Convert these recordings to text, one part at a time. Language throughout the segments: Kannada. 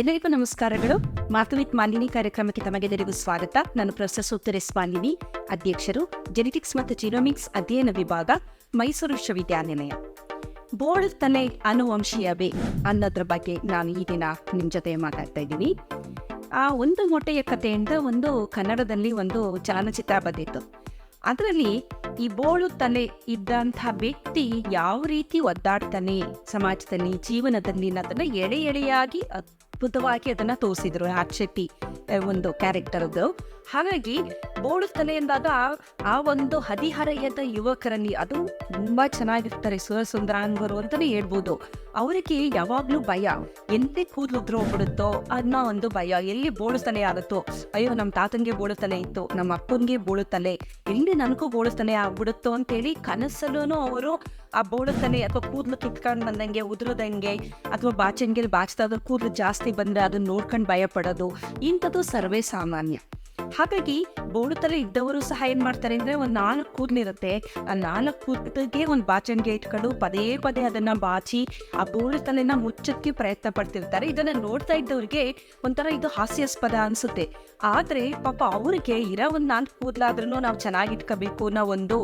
ಎಲ್ಲರಿಗೂ ನಮಸ್ಕಾರಗಳು. ಮಾತುವಿತ್ ಮಾಲಿನಿ ಕಾರ್ಯಕ್ರಮಕ್ಕೆ ತಮಗೆಲ್ಲರಿಗೂ ಸ್ವಾಗತ. ನಾನು ಪ್ರೊಫೆಸರ್ ಸುತ್ತರೆಸ್ ಮಾಲಿನಿ, ಅಧ್ಯಕ್ಷರು ಜೆನೆಟಿಕ್ಸ್ ಮತ್ತು ಜಿನೋಮಿಕ್ಸ್ ಅಧ್ಯಯನ ವಿಭಾಗ, ಮೈಸೂರು ವಿಶ್ವವಿದ್ಯಾನಿಲಯ. ಬೋಳ್ ತಲೆ ಅನುವಂಶೀಯವೇ ಅನ್ನೋದ್ರ ಬಗ್ಗೆ ನಾನು ಈ ದಿನ ನಿಮ್ಮ ಜೊತೆ ಮಾತಾಡ್ತಾ ಇದ್ದೀನಿ. ಆ ಒಂದು ಮೊಟ್ಟೆಯ ಕಥೆಯಿಂದ ಒಂದು ಕನ್ನಡದಲ್ಲಿ ಒಂದು ಚಲನಚಿತ್ರ ಬಂದಿತ್ತು. ಅದರಲ್ಲಿ ಈ ಬೋಳು ತಲೆ ಇದ್ದಂತಹ ವ್ಯಕ್ತಿ ಯಾವ ರೀತಿ ಒದ್ದಾಡ್ತಾನೆ, ಸಮಾಜದಲ್ಲಿ, ಜೀವನದಲ್ಲಿ ಅದನ್ನ ಎಳೆ ಎಳೆಯಾಗಿ ಅದ್ಭುತವಾಗಿ ಅದನ್ನ ತೋರಿಸಿದ್ರು ಆರ್ ಆ, ಒಂದು ಕ್ಯಾರೆಕ್ಟರ್ದು ಹಾಗಾಗಿ ಬೋಳು ತಲೆ ಎಂದಾಗ ಆ ಒಂದು ಹದಿಹರೆಯದ ಯುವಕರಲ್ಲಿ ಅದು ತುಂಬಾ ಚೆನ್ನಾಗಿರ್ತಾರೆ ಸುರಸುಂದರಾಂಗರು ಅಂತಾನೆ ಹೇಳ್ಬೋದು. ಅವರಿಗೆ ಯಾವಾಗ್ಲೂ ಭಯ ಎಂತೆ ಕೂದಲು ಉದ್ರೋಗ್ಬಿಡುತ್ತೋ ಅನ್ನೋ ಒಂದು ಭಯ, ಎಲ್ಲಿ ಬೋಳು ತಲೆ ಆಗುತ್ತೋ, ಅಯ್ಯೋ ನಮ್ಮ ತಾತನ್ಗೆ ಬೋಳು ತಲೆ ಇತ್ತು, ನಮ್ಮ ಅಪ್ಪನ್ಗೆ ಬೋಳು ತಲೆ, ಎಲ್ಲಿ ನನಗೂ ಬೋಳು ತಲೆ ಆಗ್ಬಿಡುತ್ತೋ ಅಂತೇಳಿ ಕನಸಲ್ಲೂ ಅವರು ಆ ಬೋಳು ತಲೆ ಅಥವಾ ಕೂದಲು ಕಿತ್ಕೊಂಡು ಬಂದಂಗೆ, ಉದುರದಂಗೆ ಅಥವಾ ಬಾಚಂಗೆ ಬಾಚ್ತಾ ಕೂದಲು ಜಾಸ್ತಿ ಬಂದ್ರೆ ಅದನ್ನ ನೋಡ್ಕೊಂಡು ಭಯ ಪಡೋದು ಇಂಥದ್ದು ಸರ್ವೇ ಸಾಮಾನ್ಯ. ಹಾಗಾಗಿ ಬೋರ್ಡ್ ಇದ್ದವರು ಸಹ ಏನ್ ಮಾಡ್ತಾರೆ ಅಂದ್ರೆ ಒಂದ್ ನಾಲ್ಕು ಕೂದಲಿರುತ್ತೆ. ಆ ನಾಲ್ಕು ಕೂದಲಿಗೆ ಒಂದು ಬಾಚಣಿಗೆ ಇಟ್ಕೊಂಡು ಪದೇ ಪದೇ ಅದನ್ನ ಬಾಚಿ ಆ ಬೋರ್ಡ್ ತಲೆನ ಮುಚ್ಚಕ್ಕೆ ಪ್ರಯತ್ನ ಪಡ್ತಿರ್ತಾರೆ. ಇದನ್ನ ನೋಡ್ತಾ ಇದ್ದವ್ರಿಗೆ ಒಂಥರ ಇದು ಹಾಸ್ಯಾಸ್ಪದ ಅನ್ಸುತ್ತೆ. ಆದ್ರೆ ಪಾಪ ಅವ್ರಿಗೆ ಇರೋ ಒಂದ್ ನಾಲ್ಕು ಕೂದಲಾದ್ರೂ ನಾವು ಚೆನ್ನಾಗಿ ಇಟ್ಕೋಬೇಕು ಅನ್ನೋ ಒಂದು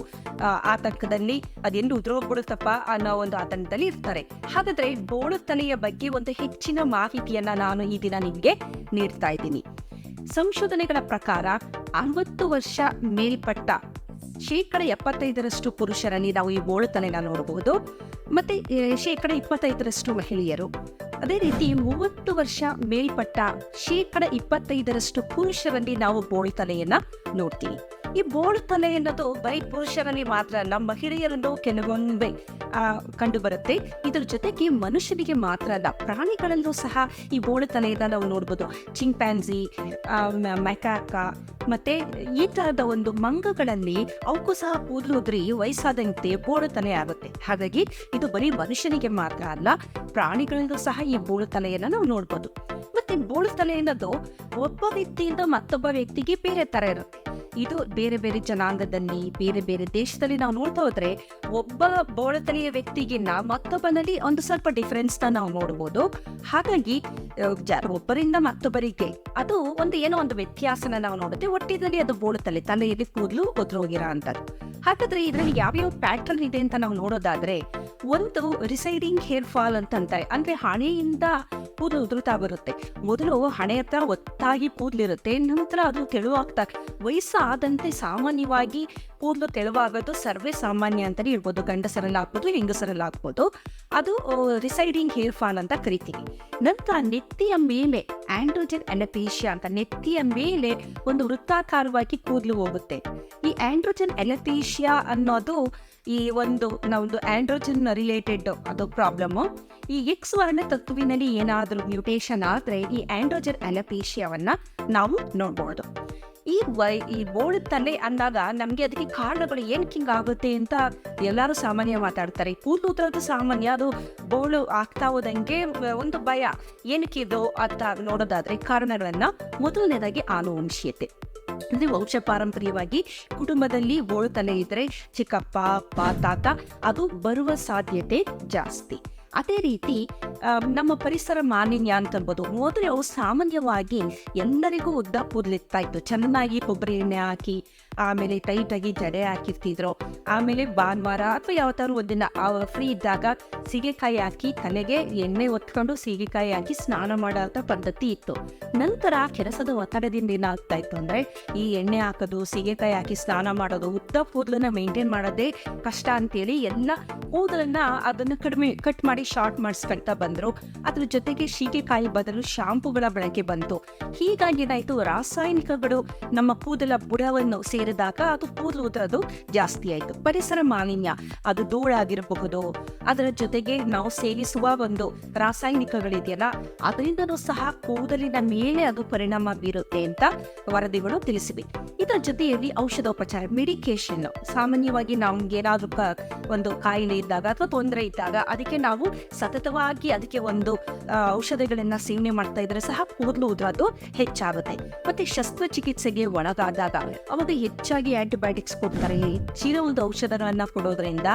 ಆತಂಕದಲ್ಲಿ ಅದೆಂದು ಉದುರೋಗ್ಬಿಡುತ್ತಪ್ಪ ಅನ್ನೋ ಒಂದು ಆತಂಕದಲ್ಲಿ ಇರ್ತಾರೆ. ಹಾಗಾದ್ರೆ ಬೋಳು ತಲೆಯ ಬಗ್ಗೆ ಒಂದು ಹೆಚ್ಚಿನ ಮಾಹಿತಿಯನ್ನ ನಾನು ಈ ದಿನ ನಿಮ್ಗೆ ನೀಡ್ತಾ ಇದ್ದೀನಿ. ಸಂಶೋಧನೆಗಳ ಪ್ರಕಾರ ಅರವತ್ತು ವರ್ಷ ಮೇಲ್ಪಟ್ಟ ಶೇಕಡ ಎಪ್ಪತ್ತೈದರಷ್ಟು ಪುರುಷರಲ್ಲಿ ನಾವು ಈ ಬೋಳುತಲೆನ ನೋಡಬಹುದು. ಮತ್ತೆ ಶೇಕಡ ಇಪ್ಪತ್ತೈದರಷ್ಟು ಮಹಿಳೆಯರು. ಅದೇ ರೀತಿ ಮೂವತ್ತು ವರ್ಷ ಮೇಲ್ಪಟ್ಟ ಶೇಕಡ ಇಪ್ಪತ್ತೈದರಷ್ಟು ಪುರುಷರಲ್ಲಿ ನಾವು ಬೋಳಿತನೆಯನ್ನ ನೋಡ್ತೀವಿ. ಈ ಬೋಳುತಲೆ ಎನ್ನೋದು ಬೈ ಪುರುಷರಲ್ಲಿ ಮಾತ್ರ ನಮ್ಮ ಮಹಿಳೆಯರನ್ನು ಕೆಲವೊಮ್ಮೆ ಕಂಡು ಬರುತ್ತೆ ಇದ್ರ ಜೊತೆಗೆ ಮನುಷ್ಯನಿಗೆ ಮಾತ್ರ ಅಲ್ಲ, ಪ್ರಾಣಿಗಳಲ್ಲೂ ಸಹ ಈ ಬೋಳುತಲೆಯನ್ನ ನಾವು ನೋಡ್ಬೋದು. ಚಿಂಪ್ಯಾನ್ಸಿ ಮೆಕಾಕ ಮತ್ತೆ ಈ ತರಹದ ಒಂದು ಮಂಗಗಳಲ್ಲಿ ಅವಕ್ಕೂ ಸಹ ಕೂದಲುದ್ರಿ ವಯಸ್ಸಾದಂತೆ ಬೋಳುತಲೆ ಆಗುತ್ತೆ. ಹಾಗಾಗಿ ಇದು ಬರೀ ಮನುಷ್ಯನಿಗೆ ಮಾತ್ರ ಅಲ್ಲ, ಪ್ರಾಣಿಗಳಲ್ಲೂ ಸಹ ಈ ಬೋಳುತಲೆಯನ್ನ ನಾವು ನೋಡ್ಬೋದು. ಮತ್ತೆ ಬೋಳುತಲೆ ಅನ್ನೋದು ಒಬ್ಬ ವ್ಯಕ್ತಿಯಿಂದ ಮತ್ತೊಬ್ಬ ವ್ಯಕ್ತಿಗೆ ಬೇರೆ ತರ ಇರುತ್ತೆ. ಇದು ಬೇರೆ ಬೇರೆ ಜನಾಂಗದಲ್ಲಿ, ಬೇರೆ ಬೇರೆ ದೇಶದಲ್ಲಿ ನಾವು ನೋಡ್ತಾ ಹೋದ್ರೆ ಒಬ್ಬ ಬೋಳತಲೆಯ ವ್ಯಕ್ತಿಗಿನ್ನ ಮತ್ತೊಬ್ಬನಲ್ಲಿ ಒಂದು ಸ್ವಲ್ಪ ಡಿಫ್ರೆನ್ಸ್ನ ನಾವು ನೋಡ್ಬೋದು. ಹಾಗಾಗಿ ಒಬ್ಬರಿಂದ ಮತ್ತೊಬ್ಬರಿಗೆ ಅದು ಒಂದು ಏನೋ ಒಂದು ವ್ಯತ್ಯಾಸನ ನಾವು ನೋಡುತ್ತೆ. ಒಟ್ಟಿನಲ್ಲಿ ಅದು ಬೋಳುತ್ತಲೆ ತಲೆಯಲ್ಲಿ ಕೂದಲು ಹೋಗಿರ ಅಂತದ್ದು ಹಾಗಾದ್ರೆ ಇದರಲ್ಲಿ ಯಾವ್ಯಾವ ಪ್ಯಾಟರ್ನ್ ಇದೆ ಅಂತ ನಾವು ನೋಡೋದಾದ್ರೆ, ಒಂದು ರಿಸೈಡಿಂಗ್ ಹೇರ್ ಫಾಲ್ ಅಂತಂತಾರೆ ಅಂದ್ರೆ ಹಣೆಯಿಂದ ಕೂದಲು ಉದುರುತ್ತಾ ಬರುತ್ತೆ. ಮೊದಲು ಹಣೆ ಹತ್ರ ಒತ್ತಾಗಿ ಕೂದಲಿರುತ್ತೆ. ನಂತರ ಅದು ತೆಳುವಾಗ್ತಾ, ವಯಸ್ಸಾದಂತೆ ಸಾಮಾನ್ಯವಾಗಿ ಕೂದಲು ತೆಳುವಾಗೋದು ಸರ್ವೇ ಸಾಮಾನ್ಯ ಅಂತಲೇ ಹೇಳ್ಬೋದು. ಗಂಡಸರಲ್ಲಾಗ್ಬೋದು, ಹೆಂಗಸರಲ್ಲಾಗ್ಬೋದು. ಅದು ರಿಸೈಡಿಂಗ್ ಹೇರ್ ಫಾಲ್ ಅಂತ ಕರಿತೀವಿ. ನಂತರ ನೆತ್ತಿಯ ಮೇಲೆ ಆಂಡ್ರೋಜನ್ ಎನಪೇಷಿಯಾ ಅಂತ, ನೆತ್ತಿಯ ಮೇಲೆ ಒಂದು ವೃತ್ತಾಕಾರವಾಗಿ ಕೂದಲು ಹೋಗುತ್ತೆ. ಈ ಆಂಡ್ರೋಜನ್ ಎನಪೇಷಿಯಾ ಅನ್ನೋದು ಈ ಒಂದು ನಮ್ದು ಆಂಡ್ರೋಜನ್ ರಿಲೇಟೆಡ್ ಅದು ಪ್ರಾಬ್ಲಮ್ಮು ಈ ಎಕ್ಸ್ ವರ್ಣ ತತ್ವಿನಲ್ಲಿ ಏನಾದರೂ ಮ್ಯೂಟೇಷನ್ ಆದ್ರೆ ಈ ಆಂಡ್ರೋಜನ್ ಅಲಪೇಶಿಯಾವನ್ನ ನಾವು ನೋಡ್ಬೋದು. ಈ ವೈ, ಈ ಬೋಳು ತಲೆ ಅಂದಾಗ ನಮಗೆ ಅದಕ್ಕೆ ಕಾರಣಗಳು ಏನಕ್ಕೆ ಕಿಂಗ್ ಆಗುತ್ತೆ ಅಂತ ಎಲ್ಲರೂ ಸಾಮಾನ್ಯ ಮಾತಾಡ್ತಾರೆ. ಕೂದಲು ಉದುರೋದು ಸಾಮಾನ್ಯ ಅದು ಬೋಳು ಆಗ್ತಾ ಹೋದಂಗೆ ಒಂದು ಭಯ. ಏನಕ್ಕಿದು ಅಂತ ನೋಡೋದಾದ್ರೆ ಕಾರಣಗಳನ್ನು ಮೊದಲನೇದಾಗಿ ಆನುವಂಶೀಯತೆ ಅಂದ್ರೆ ವಂಶ ಪಾರಂಪರ್ಯವಾಗಿ ಕುಟುಂಬದಲ್ಲಿ ಬೋಳು ತಲೆ ಇದ್ರೆ ಚಿಕ್ಕಪ್ಪ, ಅಪ್ಪ, ತಾತ, ಅದು ಬರುವ ಸಾಧ್ಯತೆ ಜಾಸ್ತಿ. ಅದೇ ರೀತಿ ನಮ್ಮ ಪರಿಸರ ಮಾಲಿನ್ಯ ಅಂತ ಅನ್ಬೋದು ಅವು ಸಾಮಾನ್ಯವಾಗಿ ಎಲ್ಲರಿಗೂ ಉದ್ದ ಕೂದಲಿರ್ತಾ ಇತ್ತು. ಚೆನ್ನಾಗಿ ಕೊಬ್ಬರಿ ಎಣ್ಣೆ ಹಾಕಿ ಆಮೇಲೆ ಟೈಟ್ ಆಗಿ ಜಡೆ ಹಾಕಿರ್ತಿದ್ರು. ಆಮೇಲೆ ಭಾನುವಾರ ಅಥವಾ ಯಾವತ್ತಾದ್ರು ಒಂದಿನ ಫ್ರೀ ಇದ್ದಾಗ ಸೀಗೆಕಾಯಿ ಹಾಕಿ ತಲೆಗೆ ಎಣ್ಣೆ ಒತ್ಕೊಂಡು ಸೀಗೆಕಾಯಿ ಹಾಕಿ ಸ್ನಾನ ಮಾಡೋ ಪದ್ಧತಿ ಇತ್ತು. ನಂತರ ಕೆಲಸದ ಒತ್ತಡದಿಂದ ಏನಾಗ್ತಾ ಇತ್ತು ಅಂದ್ರೆ, ಈ ಎಣ್ಣೆ ಹಾಕೋದು, ಸೀಗೆಕಾಯಿ ಹಾಕಿ ಸ್ನಾನ ಮಾಡೋದು, ಉದ್ದ ಕೂದಲನ್ನ ಮೇಂಟೈನ್ ಮಾಡೋದೇ ಕಷ್ಟ ಅಂತೇಳಿ ಎಲ್ಲ ಕೂದಲನ್ನ ಅದನ್ನು ಕಡಿಮೆ ಕಟ್ ಮಾಡಿ ಶಾರ್ಟ್ ಮಾಡಿಸ್ಕೊಳ್ತಾ ಬಂದ್ರು. ಅದ್ರ ಜೊತೆಗೆ ಸೀಗೆಕಾಯಿ ಬದಲು ಶಾಂಪುಗಳ ಬಳಕೆ ಬಂತು. ಹೀಗಾಗಿ ಏನಾಯ್ತು, ರಾಸಾಯನಿಕಗಳು ನಮ್ಮ ಕೂದಲ ಬುಡವನ್ನು ಸೇರಿದಾಗ ಅದು ಕೂದಲು ಉದುರೋದು ಜಾಸ್ತಿ ಆಯಿತು. ಪರಿಸರ ಮಾಲಿನ್ಯ ಅದು ಧೂಳಾಗಿರಬಹುದು? ಅದರ ಜೊತೆಗೆ ನಾವು ಸೇವಿಸುವ ಒಂದು ರಾಸಾಯನಿಕಗಳಿದೆಯಲ್ಲ, ಅದರಿಂದನೂ ಸಹ ಕೂದಲಿನ ಮೇಲೆ ಅದು ಪರಿಣಾಮ ಬೀರುತ್ತೆ ಅಂತ ವರದಿಗಳು ತಿಳಿಸಿವೆ. ಇದರ ಜೊತೆಯಲ್ಲಿ ಔಷಧೋಪಚಾರ ಮೆಡಿಕೇಶನ್ ಸಾಮಾನ್ಯವಾಗಿ ನಮ್ಗೆ ಏನಾದ್ರೂ ಒಂದು ಕಾಯಿಲೆ ಇದ್ದಾಗ ಅಥವಾ ತೊಂದರೆ ಇದ್ದಾಗ ಅದಕ್ಕೆ ನಾವು ಸತತವಾಗಿ ಅದಕ್ಕೆ ಒಂದು ಔಷಧಿಗಳನ್ನ ಸೇವನೆ ಮಾಡ್ತಾ ಇದ್ರೆ ಸಹ ಕೂದಲು ಅದು ಹೆಚ್ಚಾಗುತ್ತೆ. ಮತ್ತೆ ಶಸ್ತ್ರಚಿಕಿತ್ಸೆಗೆ ಒಳಗಾದಾಗ ಅವಾಗ ಹೆಚ್ಚಾಗಿ ಆಂಟಿಬಯೋಟಿಕ್ಸ್ ಕೊಡ್ತಾರೆ. ಹೆಚ್ಚಿನ ಒಂದು ಔಷಧಗಳನ್ನ ಕೊಡೋದ್ರಿಂದ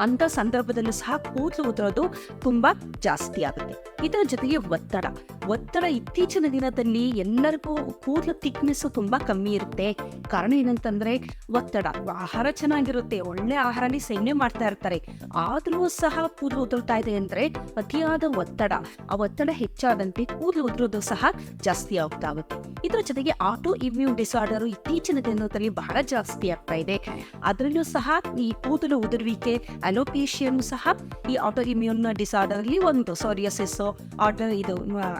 ಅಂತ ಸಂದರ್ಭದಲ್ಲೂ ಸಹ ಕೂದಲು ಉದುರೋದು ತುಂಬಾ ಜಾಸ್ತಿ ಆಗುತ್ತೆ. ಇದರ ಜೊತೆಗೆ ಒತ್ತಡ. ಒತ್ತಡ ಇತ್ತೀಚಿನ ದಿನದಲ್ಲಿ ಎಲ್ಲರಿಗೂ ಕೂದಲು ಥಿಕ್ನೆಸ್ ತುಂಬಾ ಕಮ್ಮಿ ಇರುತ್ತೆ. ಕಾರಣ ಏನಂತಂದ್ರೆ ಒತ್ತಡ. ಆಹಾರ ಚೆನ್ನಾಗಿರುತ್ತೆ. ಒಳ್ಳೆ ಆಹಾರನೇ ಸೇವನೆ ಮಾಡ್ತಾ ಇರ್ತಾರೆ. ಆದ್ರೂ ಸಹ ಕೂದಲು ಉದುರ್ತಾ ಇದೆ ಅಂದ್ರೆ ಅತಿಯಾದ ಒತ್ತಡ. ಆ ಒತ್ತಡ ಹೆಚ್ಚಾದಂತೆ ಕೂದಲು ಉದುರೋದು ಸಹ ಜಾಸ್ತಿ ಆಗ್ತಾ ಇದರ ಜೊತೆಗೆ ಆಟೋ ಇಮ್ಯೂನ್ ಡಿಸಾರ್ಡರ್ ಇತ್ತೀಚಿನ ದಿನದಲ್ಲಿ ಬಹಳ ಜಾಸ್ತಿ ಆಗ್ತಾ ಇದೆ. ಅದರಲ್ಲೂ ಸಹ ಈ ಕೂದಲು ಉದುರುವಿಕೆ ಅಲೋಪೇಶಿಯನ್ನು ಸಹ ಈ ಆಟೋ ಇಮ್ಯೂನ್ ಡಿಸಾರ್ಡರ್ ಅಲ್ಲಿ ಒಂದು ಸೋರಿಯಸಿಸ್ ಆಟೋ ಇದು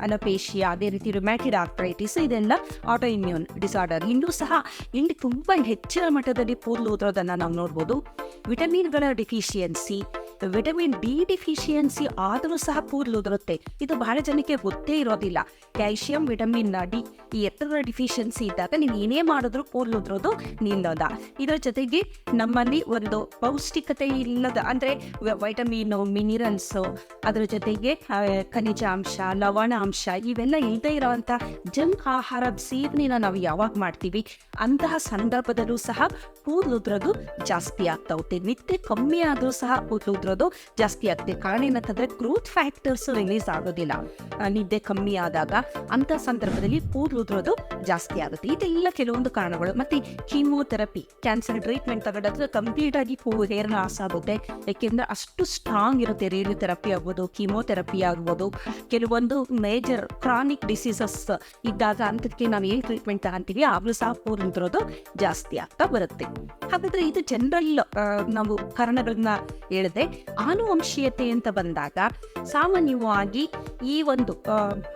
ಅಲೋಪೇಷಿಯಾ ಅದೇ ರೀತಿ ರೊಮ್ಯಾಟಿಡ್ ಆರ್ಥ್ರೈಟಿಸ್ ಇದೆಲ್ಲ ಆಟೋ ಇಮ್ಯೂನ್ ಡಿಸಾರ್ಡರ್ ಇನ್ನೂ ಸಹ ಇಲ್ಲಿ ತುಂಬಾ ಹೆಚ್ಚಿನ ಮಟ್ಟದಲ್ಲಿ ಕೂದಲು ಉದುರೋದನ್ನ ನಾವು ನೋಡ್ಬೋದು. ವಿಟಮಿನ್ಗಳ ಡಿಫಿಷಿಯನ್ಸಿ ವಿಟಮಿನ್ ಬಿ ಡಿಫಿಷಿಯನ್ಸಿ ಆದರೂ ಸಹ ಕೂದಲು ಉದುರುತ್ತೆ. ಇದು ಬಹಳ ಜನಕ್ಕೆ ಗೊತ್ತೇ ಇರೋದಿಲ್ಲ. ಕ್ಯಾಲ್ಸಿಯಂ ವಿಟಮಿನ್ ಡಿ ಈ ಎತ್ತರದ ಡಿಫಿಷಿಯನ್ಸಿ ಇದ್ದಾಗ ನೀವು ಏನೇ ಮಾಡಿದ್ರು ಕೂದಲು ಉದುರೋದು ನಿಲ್ಲೋದ ಇದರ ಜೊತೆಗೆ ನಮ್ಮಲ್ಲಿ ಒಂದು ಪೌಷ್ಟಿಕತೆ ಇಲ್ಲದ ಅಂದ್ರೆ ವೈಟಮಿನ್ ಮಿನಿರಲ್ಸು ಅದರ ಜೊತೆಗೆ ಖನಿಜಾಂಶ, ಲವಣಾಂಶ ಇವೆಲ್ಲ ಇಲ್ಲದೆ ಇರೋವಂಥ ಜಂಕ್ ಆಹಾರ ಸೇವನೆನ ನಾವು ಯಾವಾಗ ಮಾಡ್ತೀವಿ? ಅಂತಹ ಸಂದರ್ಭದಲ್ಲೂ ಸಹ ಕೂದಲು ಉದ್ರೋದು ಜಾಸ್ತಿ ಆಗ್ತಾ ಹೋಗುತ್ತೆ. ನಿತ್ಯ ಕಮ್ಮಿ ಆದರೂ ಸಹ ಕೂದಲು ಜಾಸ್ತಿ ಆಗುತ್ತೆ ಕಾರಣ ಏನಂತಂದ್ರೆ ಗ್ರೋತ್ ಫ್ಯಾಕ್ಟರ್ಸ್ ರಿಲೀಸ್ ಆಗೋದಿಲ್ಲ. ನಿದ್ದೆ ಕಮ್ಮಿ ಆದಾಗ ಅಂತ ಸಂದರ್ಭದಲ್ಲಿ ಕೂದಲು ಉದ್ರೋದು ಜಾಸ್ತಿ ಆಗುತ್ತೆ. ಇದೆಲ್ಲ ಕೆಲವೊಂದು ಕಾರಣಗಳು. ಮತ್ತೆ ಕೀಮೋಥೆರಪಿ ಕ್ಯಾನ್ಸರ್ ಟ್ರೀಟ್ಮೆಂಟ್ ತಗೊಂಡ್ರೆ ಕಂಪ್ಲೀಟ್ ಆಗಿ ಹೇರ್ ಲಾಸ್ ಆಗುತ್ತೆ. ಯಾಕೆಂದ್ರೆ ಅಷ್ಟು ಸ್ಟ್ರಾಂಗ್ ಇರುತ್ತೆ ರೇಡಿಯೋಥೆರಪಿ ಆಗ್ಬೋದು ಕೀಮೋಥೆರಪಿ ಆಗ್ಬೋದು. ಕೆಲವೊಂದು ಮೇಜರ್ ಕ್ರಾನಿಕ್ ಡಿಸೀಸಸ್ ಇದ್ದಾಗ ಅಂತದಕ್ಕೆ ನಾವು ಏನು ಟ್ರೀಟ್ಮೆಂಟ್ ತಗೊಂತೀವಿ ಆಗಲೂ ಸಹ ಉದ್ರೋದು ಜಾಸ್ತಿ ಆಗ್ತಾ ಬರುತ್ತೆ. ಹಾಗಾದ್ರೆ ಇದು ಜನರಲ್ ನಾವು ಕಾರಣಗಳನ್ನ ಹೇಳಿದೆ. ಆನುವಂಶೀಯತೆ ಅಂತ ಬಂದಾಗ ಸಾಮಾನ್ಯವಾಗಿ ಈ ಒಂದು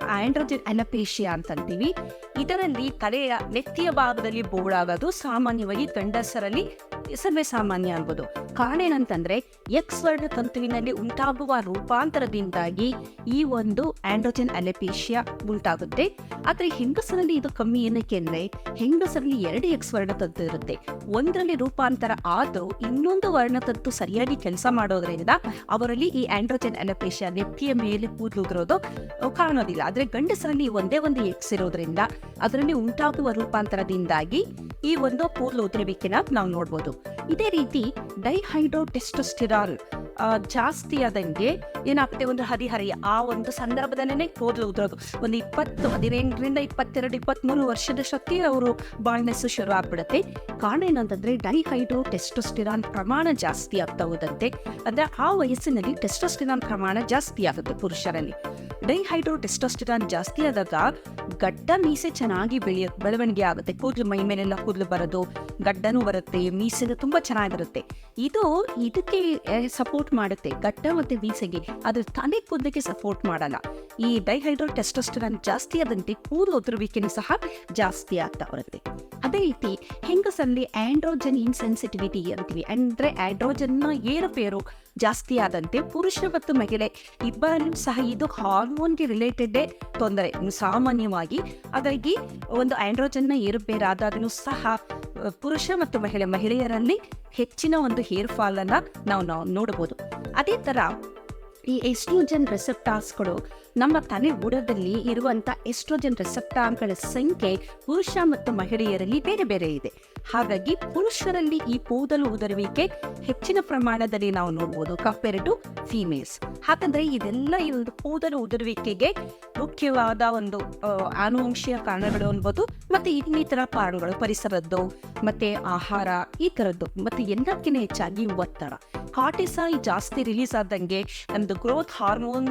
ಆಂಡ್ರೋಜನ್ ಅಲಪೇಶಿಯಾ ಅಂತಂತೀವಿ. ಇದರಲ್ಲಿ ತಲೆಯ ನೆತ್ತಿಯ ಭಾಗದಲ್ಲಿ ಬೋಳಾಗೋದು ಸಾಮಾನ್ಯವಾಗಿ ಗಂಡಸರಲ್ಲಿ ಸರ್ವೇ ಸಾಮಾನ್ಯ ಅನ್ಬೋದು. ಕಾರಣ ಏನಂತಂದ್ರೆ ಎಕ್ಸ್ ವರ್ಣ ತಂತುವಿನಲ್ಲಿ ಉಂಟಾಗುವ ರೂಪಾಂತರದಿಂದಾಗಿ ಈ ಒಂದು ಆಂಡ್ರೋಜನ್ ಅಲೆಪೇಶಿಯಾ ಉಂಟಾಗುತ್ತೆ. ಆದ್ರೆ ಹೆಂಗಸರಲ್ಲಿ ಇದು ಕಮ್ಮಿ ಏನಕ್ಕೆ ಅಂದ್ರೆ, ಹೆಂಗಸರಲ್ಲಿ ಎರಡು ಎಕ್ಸ್ ವರ್ಣತಂತು ಇರುತ್ತೆ. ಒಂದರಲ್ಲಿ ರೂಪಾಂತರ ಆದರೂ ಇನ್ನೊಂದು ವರ್ಣತಂತು ಸರಿಯಾಗಿ ಕೆಲಸ ಮಾಡೋದ್ರಿಂದ ಅವರಲ್ಲಿ ಈ ಆಂಡ್ರೋಜನ್ ಅಲೆಪೇಶಿಯಾ ನೆತ್ತಿಯ ಮೇಲೆ ಕೂದಲು ಉದುರೋದು ಕಾಣೋದಿಲ್ಲ. ಆದ್ರೆ ಗಂಡಸರಲ್ಲಿ ಒಂದೇ ಒಂದು ಎಕ್ಸ್ ಇರೋದ್ರಿಂದ ಅದರಲ್ಲಿ ಉಂಟಾಗುವ ರೂಪಾಂತರದಿಂದಾಗಿ ಈ ಒಂದು ಕೂದಲು ಉದುರುವಿಕೆನ ನಾವು ನೋಡ್ಬೋದು. ಇದೇ ರೀತಿ ಡೈಹೈಡ್ರೋ ಟೆಸ್ಟೋಸ್ಟಿರಾಲ್ ಜಾಸ್ತಿ ಆದಂಗೆ ಏನಾಗುತ್ತೆ? ಒಂದು ಹದಿಹರೆಯ, ಆ ಒಂದು ಸಂದರ್ಭದಲ್ಲೇ ಉದ್ರೋದು ಒಂದು ಇಪ್ಪತ್ತು, ಹದಿನೆಂಟರಿಂದ ಇಪ್ಪತ್ತೆರಡು ಇಪ್ಪತ್ತ್ಮೂರು ಶಕ್ತಿ ಅವರು ಬಾಳ್ನೆಸ್ಸು ಶುರು ಆಗ್ಬಿಡುತ್ತೆ. ಕಾರಣ ಏನಂತಂದರೆ ಡೈಹೈಡ್ರೋ ಟೆಸ್ಟೋಸ್ಟಿರಾನ್ ಪ್ರಮಾಣ ಜಾಸ್ತಿ ಆಗ್ತಾ ಹೋದಂತೆ. ಅಂದರೆ ಆ ವಯಸ್ಸಿನಲ್ಲಿ ಟೆಸ್ಟೋಸ್ಟಿರಾನ್ ಪ್ರಮಾಣ ಜಾಸ್ತಿ ಆಗುತ್ತೆ ಪುರುಷರಲ್ಲಿ. ಡೈಹೈಡ್ರೋ ಟೆಸ್ಟೋಸ್ಟಿರಾನ್ ಜಾಸ್ತಿ ಆದಾಗ ಗಡ್ಡ ಮೀಸೆ ಚೆನ್ನಾಗಿ ಬೆಳೆಯ ಬೆಳವಣಿಗೆ ಆಗುತ್ತೆ. ಕೂದಲು ಮೈ ಮೇಲೆಲ್ಲ ಕೂದಲು ಬರೋದು, ಗಡ್ಡನೂ ಬರುತ್ತೆ, ಮೀಸೆಲ್ಲ ತುಂಬಾ ಚೆನ್ನಾಗಿ ಬರುತ್ತೆ ಇದು ಇದಕ್ಕೆ ಸಪೋರ್ಟ್ ಮಾಡುತ್ತೆ, ಗಡ್ಡ ಮತ್ತೆ ಮೀಸೆಗೆ. ಅದ್ರ ತಲೆ ಕೂದಲಿಗೆ ಸಪೋರ್ಟ್ ಮಾಡಲ್ಲ. ಈ ಡೈಹೈಡ್ರೋ ಟೆಸ್ಟೋಸ್ಟಿರಾನ್ ಜಾಸ್ತಿ ಆದಂತೆ ಕೂದಲು ಉದುರುವಿಕೆನೂ ಸಹ ಜಾಸ್ತಿ ಆಗ್ತಾ ಬರುತ್ತೆ. ಅದೇ ರೀತಿ ಹೆಂಗಸಲ್ಲಿ ಆಂಡ್ರೋಜನ್ ಇನ್ಸೆನ್ಸಿಟಿವಿಟಿ ಅಂತೀವಿ. ಅಂದರೆ ಆಂಡ್ರೋಜನ್ನ ಏರುಪೇರು ಜಾಸ್ತಿ ಆದಂತೆ ಪುರುಷ ಮತ್ತು ಮಹಿಳೆ ಇಬ್ಬರನ್ನು ಸಹ ಇದು ಹಾರ್ಮೋನ್ಗೆ ರಿಲೇಟೆಡ್ ತೊಂದರೆ. ಸಾಮಾನ್ಯವಾಗಿ ಹಾಗಾಗಿ ಒಂದು ಆಂಡ್ರೋಜನ್ನ ಏರುಪೇರಾದಾಗಲೂ ಸಹ ಪುರುಷ ಮತ್ತು ಮಹಿಳೆ, ಮಹಿಳೆಯರಲ್ಲಿ ಹೆಚ್ಚಿನ ಒಂದು ಹೇರ್ ಫಾಲ್ ಅನ್ನ ನಾವು ನಾವು ನೋಡಬಹುದು ಅದೇ ತರ ಈ ಎಸ್ಟ್ರೋಜನ್ ರೆಸೆಪ್ಟಾರ್ಸ್ಗಳು ನಮ್ಮ ತಲೆ ಬುಡದಲ್ಲಿ ಇರುವಂತ ಎಸ್ಟ್ರೋಜನ್ ರೆಸೆಪ್ಟಾರ್ಗಳ ಸಂಖ್ಯೆ ಪುರುಷ ಮತ್ತು ಮಹಿಳೆಯರಲ್ಲಿ ಬೇರೆ ಬೇರೆ ಇದೆ. ಹಾಗಾಗಿ ಪುರುಷರಲ್ಲಿ ಈ ಕೂದಲು ಉದುರುವಿಕೆ ಹೆಚ್ಚಿನ ಪ್ರಮಾಣದಲ್ಲಿ ನಾವು ನೋಡ್ಬೋದು ಕಂಪೇರ್ ಟು ಫೀಮೇಲ್ಸ್ ಹಾಗಂದ್ರೆ ಇದೆಲ್ಲ ಈ ಒಂದು ಕೂದಲು ಉದುರುವಿಕೆಗೆ ಮುಖ್ಯವಾದ ಒಂದು ಆನುವಂಶೀಯ ಕಾರಣಗಳು ಅನ್ಬೋದು, ಮತ್ತೆ ಇನ್ನಿತರ ಕಾರಣಗಳು ಪರಿಸರದ್ದು, ಮತ್ತೆ ಆಹಾರ, ಈ ತರದ್ದು, ಮತ್ತೆ ಎಲ್ಲಕ್ಕಿಂತ ಹೆಚ್ಚಾಗಿ ಒತ್ತಡ. ಕಾರ್ಟಿಸಾಲ್ ಜಾಸ್ತಿ ರಿಲೀಸ್ ಆದಂಗೆ ನಮ್ದು ಗ್ರೋತ್ ಹಾರ್ಮೋನ್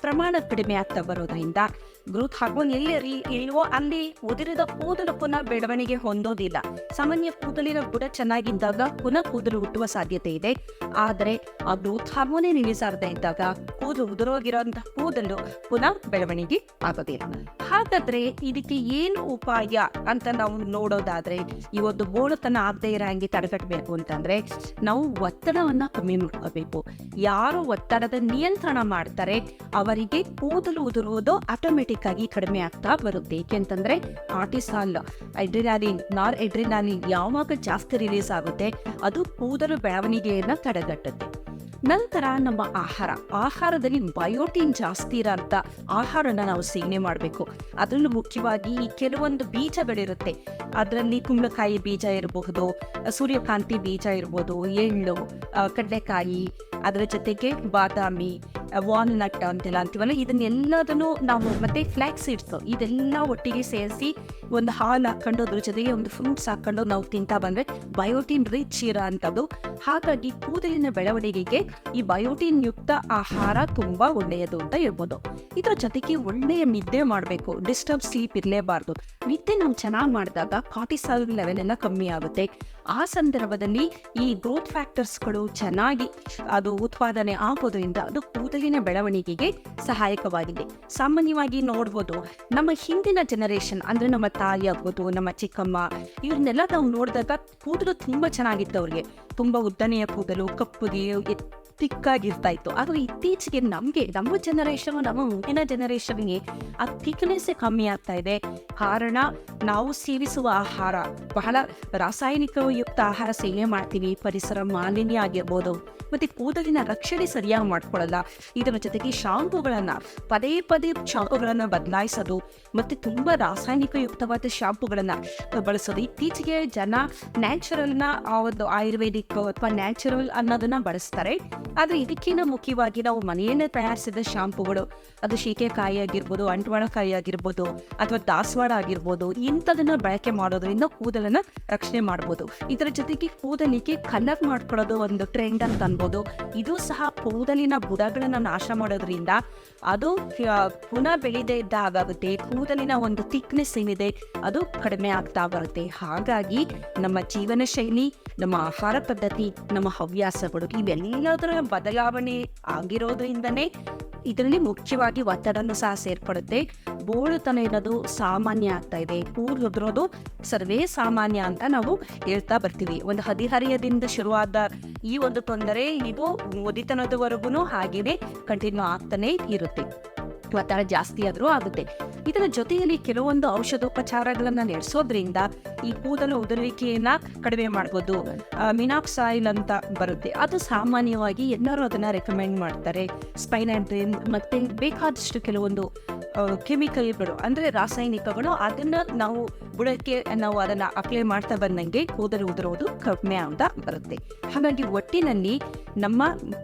ಪ್ರಮಾಣ ಕಡಿಮೆ ಆಗ್ತಾ ಬರೋದ್ರಿಂದ ಹಾರ್ಮೋನ್ ಎಲ್ಲಿ ಇಲ್ವೋ ಅಲ್ಲಿ ಉದುರಿದ ಕೂದಲು ಪುನಃ ಬೆಳವಣಿಗೆ ಹೊಂದೋದಿಲ್ಲ. ಸಾಮಾನ್ಯ ಕೂದಲಿನ ಬುಡ ಚೆನ್ನಾಗಿದ್ದಾಗ ಪುನಃ ಕೂದಲು ಹುಟ್ಟುವ ಸಾಧ್ಯತೆ ಇದೆ. ಆದರೆ ಆ ಗ್ರೋತ್ ಹಾರ್ಮೋನೇ ಆಗದೆ ಇದ್ದಾಗ ಕೂದಲು ಉದುರೋಗಿರೋಂಥ ಕೂದಲು ಪುನಃ ಬೆಳವಣಿಗೆ ಆಗೋದಿಲ್ಲ. ಹಾಗಾದ್ರೆ ಇದಕ್ಕೆ ಏನು ಉಪಾಯ ಅಂತ ನಾವು ನೋಡೋದಾದ್ರೆ ಈ ಒಂದು ಬೋಳತನ ಆಗದೆ ಇರೋ ಹಂಗೆ ತಡೆಗಟ್ಟಬೇಕು ಅಂತಂದ್ರೆ ನಾವು ಒತ್ತಡವನ್ನ ಕಮ್ಮಿ ಮಾಡ್ಕೋಬೇಕು. ಯಾರು ಒತ್ತಡದ ನಿಯಂತ್ರಣ ಮಾಡ್ತಾರೆ ಅವರಿಗೆ ಕೂದಲು ಉದುರುವುದು ಆಟೋಮೆಟಿಕ್ ಆಗಿ ಕಡಿಮೆ ಆಗ್ತಾ ಬರುತ್ತೆ. ಏಕೆಂತಂದ್ರೆ ಆರ್ಟಿಸಾಲ್ ಎಡ್ರಿನಾಲಿನ್ ನಾರ್ ಎಡ್ರಿನಾಲಿನ್ ಯಾವಾಗ ಜಾಸ್ತಿ ರಿಲೀಸ್ ಆಗುತ್ತೆ, ಅದು ಕೂದಲು ಬೆಳವಣಿಗೆಯನ್ನ ತಡೆಗಟ್ಟುತ್ತೆ. ನಂತರ ನಮ್ಮ ಆಹಾರ. ಆಹಾರದಲ್ಲಿ ಬಯೋಟಿನ್ ಜಾಸ್ತಿ ಇರೋಂಥ ಆಹಾರನ ನಾವು ಸೇವನೆ ಮಾಡಬೇಕು. ಅದರಲ್ಲೂ ಮುಖ್ಯವಾಗಿ ಕೆಲವೊಂದು ಬೀಜಗಳಿರುತ್ತೆ. ಅದರಲ್ಲಿ ಕುಂಬಳಕಾಯಿ ಬೀಜ ಇರಬಹುದು, ಸೂರ್ಯಕಾಂತಿ ಬೀಜ ಇರ್ಬೋದು, ಎಳ್ಳು ಕಡಲೆಕಾಯಿ, ಅದರ ಜೊತೆಗೆ ಬಾದಾಮಿ ವಾಲ್ನಟ್ ಅಂತೆಲ್ಲ ಅಂತೀವಲ್ಲ ಇದನ್ನೆಲ್ಲದನ್ನು ನಾವು ಮತ್ತೆ ಫ್ಲ್ಯಾಕ್ಸ್ ಸೀಡ್ಸ್ ಇದೆಲ್ಲ ಒಟ್ಟಿಗೆ ಸೇರಿಸಿ ಒಂದು ಹಾಲು ಹಾಕೊಂಡು ಅದ್ರ ಜೊತೆಗೆ ಒಂದು ಫ್ರೂಟ್ಸ್ ಹಾಕೊಂಡು ನಾವು ತಿಂತಾ ಬಂದ್ರೆ ಬಯೋಟಿನ್ ರಿಚ್ ಇರೋ ಅಂತದ್ದು ಹಾಗಾಗಿ ಕೂದಲಿನ ಬೆಳವಣಿಗೆಗೆ ಈ ಬಯೋಟಿನ್ ಯುಕ್ತ ಆಹಾರ ತುಂಬಾ ಒಳ್ಳೆಯದು ಅಂತ ಹೇಳ್ಬೋದು. ಇದರ ಜೊತೆಗೆ ಒಳ್ಳೆಯ ನಿದ್ದೆ ಮಾಡಬೇಕು ಡಿಸ್ಟರ್ಬ್ ಸ್ಲೀಪ್ ಇರಲೇಬಾರ್ದು. ನಿದ್ದೆ ನಾವು ಚೆನ್ನಾಗಿ ಮಾಡಿದಾಗ ಕಾಟಿಸಾಲ್ ಲೆವೆಲ್ ಎಲ್ಲ ಕಮ್ಮಿ ಆಗುತ್ತೆ. ಆ ಸಂದರ್ಭದಲ್ಲಿ ಈ ಗ್ರೋತ್ ಫ್ಯಾಕ್ಟರ್ಸ್ಗಳು ಚೆನ್ನಾಗಿ ಅದು ಉತ್ಪಾದನೆ ಆಗೋದ್ರಿಂದ ಅದು ಕೂದಲಿನ ಬೆಳವಣಿಗೆಗೆ ಸಹಾಯಕವಾಗಿದೆ. ಸಾಮಾನ್ಯವಾಗಿ ನೋಡ್ಬೋದು, ನಮ್ಮ ಹಿಂದಿನ ಜನರೇಷನ್ ಅಂದ್ರೆ ನಮ್ಮ ತಾಯಿ ಆಗ್ಬೋದು ನಮ್ಮ ಚಿಕ್ಕಮ್ಮ ಇವ್ರನ್ನೆಲ್ಲ ನಾವು ನೋಡಿದಾಗ ಕೂದಲು ತುಂಬಾ ಚೆನ್ನಾಗಿತ್ತು ಅವ್ರಿಗೆ. ತುಂಬಾ ಉದ್ದನೆಯ ಕೂದಲು ಕಪ್ಪುಗೆ ತಿಕ್ಕಾಗಿರ್ತಾ ಇತ್ತು ಆದರೆ ಇತ್ತೀಚೆಗೆ ನಮಗೆ, ನಮ್ಮ ಜನರೇಷನ್ ನಮ್ಮ ಮುಂದಿನ ಜನರೇಷನ್ಗೆ ಆ ಥಿಕ್ನೆಸ್ ಕಮ್ಮಿ ಆಗ್ತಾ ಇದೆ. ಕಾರಣ, ನಾವು ಸೇವಿಸುವ ಆಹಾರ, ಬಹಳ ರಾಸಾಯನಿಕಯುಕ್ತ ಆಹಾರ ಸೇವೆ ಮಾಡ್ತೀವಿ. ಪರಿಸರ ಮಾಲಿನ್ಯ ಆಗಿರ್ಬೋದು. ಮತ್ತೆ ಕೂದಲಿನ ರಕ್ಷಣೆ ಸರಿಯಾಗಿ ಮಾಡ್ಕೊಳ್ಳಲ್ಲ. ಇದರ ಜೊತೆಗೆ ಶಾಂಪುಗಳನ್ನ, ಪದೇ ಪದೇ ಶಾಂಪುಗಳನ್ನ ಬದಲಾಯಿಸೋದು, ಮತ್ತೆ ತುಂಬಾ ರಾಸಾಯನಿಕಯುಕ್ತವಾದ ಶಾಂಪುಗಳನ್ನ ಬಳಸೋದು. ಇತ್ತೀಚೆಗೆ ಜನ ನ್ಯಾಚುರಲ್ನ ಆ ಒಂದು ಆಯುರ್ವೇದಿಕ್ ಅಥವಾ ನ್ಯಾಚುರಲ್ ಅನ್ನೋದನ್ನ ಬಳಸ್ತಾರೆ. ಆದರೆ ಇದಕ್ಕಿಂತ ಮುಖ್ಯವಾಗಿ ನಾವು ಮನೆಯಲ್ಲೇ ತಯಾರಿಸಿದ ಶಾಂಪುಗಳು. ಅದು ಶೀಕೆಕಾಯಿ ಆಗಿರ್ಬೋದು, ಅಂಟ್ವಾಳಕಾಯಿ ಆಗಿರ್ಬೋದು ಅಥವಾ ದಾಸವಾಡ ಆಗಿರ್ಬೋದು, ಇಂಥದನ್ನ ಬಳಕೆ ಮಾಡೋದ್ರಿಂದ ಕೂದಲನ್ನ ರಕ್ಷಣೆ ಮಾಡ್ಬೋದು. ಇದರ ಜೊತೆಗೆ ಕೂದಲಿಗೆ ಕಲರ್ ಮಾಡ್ಕೊಳ್ಳೋದು ಒಂದು ಟ್ರೆಂಡ್ ಅಂತ ಅನ್ಬೋದು. ಇದು ಸಹ ಕೂದಲಿನ ಬುಡಗಳನ್ನ ನಾಶ ಮಾಡೋದ್ರಿಂದ ಅದು ಪುನಃ ಬೆಳೆದೇ ಇದ್ದಾಗುತ್ತೆ ಕೂದಲಿನ ಒಂದು ಥಿಕ್ನೆಸ್ ಏನಿದೆ ಅದು ಕಡಿಮೆ ಆಗ್ತಾ ಬರುತ್ತೆ. ಹಾಗಾಗಿ ನಮ್ಮ ಜೀವನ ಶೈಲಿ ನಮ್ಮ ಆಹಾರ ಪದ್ಧತಿ, ನಮ್ಮ ಹವ್ಯಾಸಗಳು ಇವೆಲ್ಲದರ ಬದಲಾವಣೆ ಆಗಿರೋದ್ರಿಂದನೇ ಇದರಲ್ಲಿ ಮುಖ್ಯವಾಗಿ ಒತ್ತಡನೂ ಸಹ ಸೇರ್ಪಡುತ್ತೆ. ಬೋಳುತನ ಇರೋದು ಸಾಮಾನ್ಯ ಆಗ್ತಾ ಇದೆ. ಕೂದಲು ಸರ್ವೇ ಸಾಮಾನ್ಯ ಅಂತ ನಾವು ಹೇಳ್ತಾ ಬರ್ತೀವಿ. ಒಂದು ಹದಿಹರಿಯದಿಂದ ಶುರುವಾದ ಈ ಒಂದು ತೊಂದರೆ, ಇದು ಮುದಿತನದವರೆಗೂ ಹಾಗೇನೆ ಕಂಟಿನ್ಯೂ ಆಗ್ತಾನೆ ಇರುತ್ತೆ. ಒತ್ತಡ ಜಾಸ್ತಿ ಆದರೂ ಆಗುತ್ತೆ. ಇದರ ಜೊತೆಯಲ್ಲಿ ಕೆಲವೊಂದು ಔಷಧೋಪಚಾರಗಳನ್ನು ನಡೆಸೋದ್ರಿಂದ ಈ ಕೂದಲು ಉದುರುವಿಕೆಯನ್ನ ಕಡಿಮೆ ಮಾಡ್ಬೋದು. ಮಿನಾಕ್ಸಾಯಿಲ್ ಅಂತ ಬರುತ್ತೆ. ಅದು ಸಾಮಾನ್ಯವಾಗಿ ಎಲ್ಲರೂ ಅದನ್ನ ರೆಕಮೆಂಡ್ ಮಾಡ್ತಾರೆ. ಸ್ಪೈನಾಡ್ರಿನ್ ಮತ್ತೆ ಬೇಕಾದಷ್ಟು ಕೆಲವೊಂದು ಕೆಮಿಕಲ್ಗಳು ಅಂದರೆ ರಾಸಾಯನಿಕಗಳು, ಅದನ್ನ ನಾವು ಬುಡಕ್ಕೆ ನಾವು ಅದನ್ನ ಅಪ್ಲೈ ಮಾಡ್ತಾ ಬಂದಂಗೆ ಕೂದಲು ಉದುರೋದು ಕಡಿಮೆ ಅಂತ ಬರುತ್ತೆ. ಹಾಗಾಗಿ ಒಟ್ಟಿನಲ್ಲಿ ನಮ್ಮ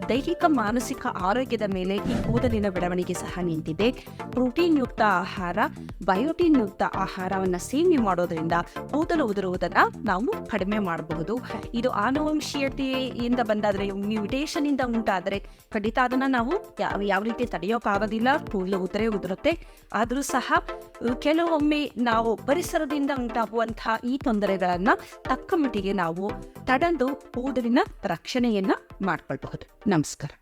ದೈಹಿಕ, ಮಾನಸಿಕ ಆರೋಗ್ಯದ ಮೇಲೆ ಈ ಕೂದಲಿನ ಬೆಳವಣಿಗೆ ಸಹ ನಿಂತಿದೆ. ಪ್ರೋಟೀನ್ ಯುಕ್ತ ಆಹಾರ, ಬಯೋಟಿನ್ ಯುಕ್ತ ಆಹಾರವನ್ನ ಸೇವನೆ ಮಾಡೋದ್ರಿಂದ ಕೂದಲು ಉದುರುವುದನ್ನ ನಾವು ಕಡಿಮೆ ಮಾಡಬಹುದು. ಇದು ಆನುವಂಶೀಯತೆಯಿಂದ ಬಂದಾದರೆ ಮ್ಯೂಟೇಷನ್ ಇಂದ ಉಂಟಾದ್ರೆ ಖಂಡಿತ ಅದನ್ನ ನಾವು ಯಾವ ಯಾವ ರೀತಿ ತಡೆಯೋಕ್ಕಾಗೋದಿಲ್ಲ ಕೂದಲು ಉದುರೇ ಉದುರುತ್ತೆ. ಆದರೂ ಸಹ ಕೆಲವೊಮ್ಮೆ ನಾವು ಪರಿಸರದಿಂದ ಉಂಟಾಗುವಂತಹ ಈ ತೊಂದರೆಗಳನ್ನ ತಕ್ಕ ಮಟ್ಟಿಗೆ ನಾವು ತಡೆದು ಕೂದಲಿನ ರಕ್ಷಣೆಯನ್ನ ಮಾಡ್ಕೊಳ್ಬಹುದು. ನಮಸ್ಕಾರ.